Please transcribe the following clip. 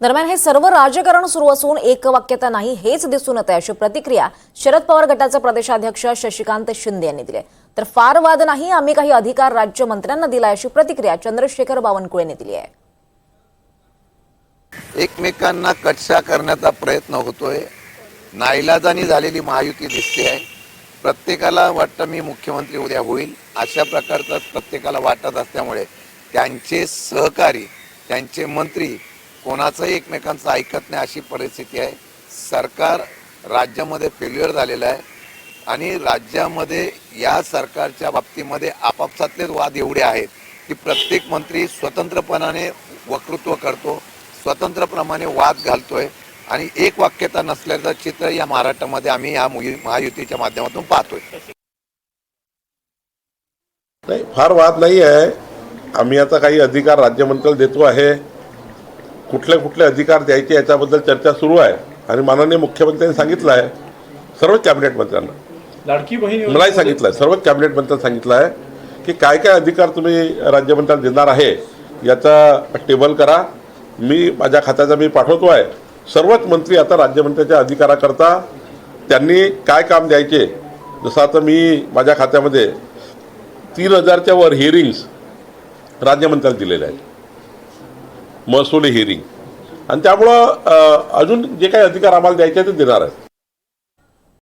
दरम्यान हे सर्व राजकारण सुरू असून एकवाक्यता नाही हेच दिसून येते अशी प्रतिक्रिया शरद पवार गटाचे प्रदेशाध्यक्ष शशिकांत शिंदे यांनी दिले तर फार वाद नाही आम्ही काही अधिकार राज्यमंत्र्यांना दिलाय अशी प्रतिक्रिया चंद्रशेखर बावनकुळे यांनी दिली आहे. एकमेकांना कटशा करण्याचा प्रयत्न होतोय. नाईलाजानी झालेली महायुती दिसते आहे. प्रत्येकाला वाटतं मी मुख्यमंत्री उद्या होईल. अशा प्रकारचं प्रत्येकाला वाटत असल्यामुळे त्यांचे सहकारी त्यांचे मंत्री कोणाचंही एकमेकांचं ऐकत नाही अशी परिस्थिती आहे. सरकार राज्यामध्ये फेल्युअर झालेलं आहे. आणि राज्यामध्ये या सरकारच्या बाबतीमध्ये आपापसातलेच वाद एवढे आहेत की प्रत्येक मंत्री स्वतंत्रपणाने वक्तृत्व करतो स्वतंत्रप्रमाणे वाद घालतोय. आणि एक वाक्यता नसल्याचं चित्र या महाराष्ट्रामध्ये आम्ही या महायुतीच्या माध्यमातून पाहतोय. नाही फार वाद नाही आहे आम्ही आता काही अधिकार राज्यमंत्र्याला देतो आहे. कुठले कुठले अधिकार द्यायचे याच्याबद्दल चर्चा सुरू आहे. आणि माननीय मुख्यमंत्र्यांनी सांगितलं आहे. सर्वच कॅबिनेट मंत्र्यांना. लाडकी बहीण मलाही सांगितलं आहे. सर्वच कॅबिनेट मंत्र्यांना सांगितलं आहे की काय काय अधिकार तुम्ही राज्यमंत्र्यांना देणार आहे याचा टेबल करा. मी माझ्या खात्याचा मी पाठवतो आहे. सर्वच मंत्री आता राज्यमंत्र्याच्या अधिकाराकरता त्यांनी काय काम द्यायचे? जसं आता मी माझ्या खात्यामध्ये तीन हजारच्या वर हिअरिंग्स राज्यमंत्र्याला दिलेल्या आहेत. महसुली हिअरिंग आणि त्यामुळं अजून जे काही अधिकार आम्हाला द्यायचे ते देणार आहेत.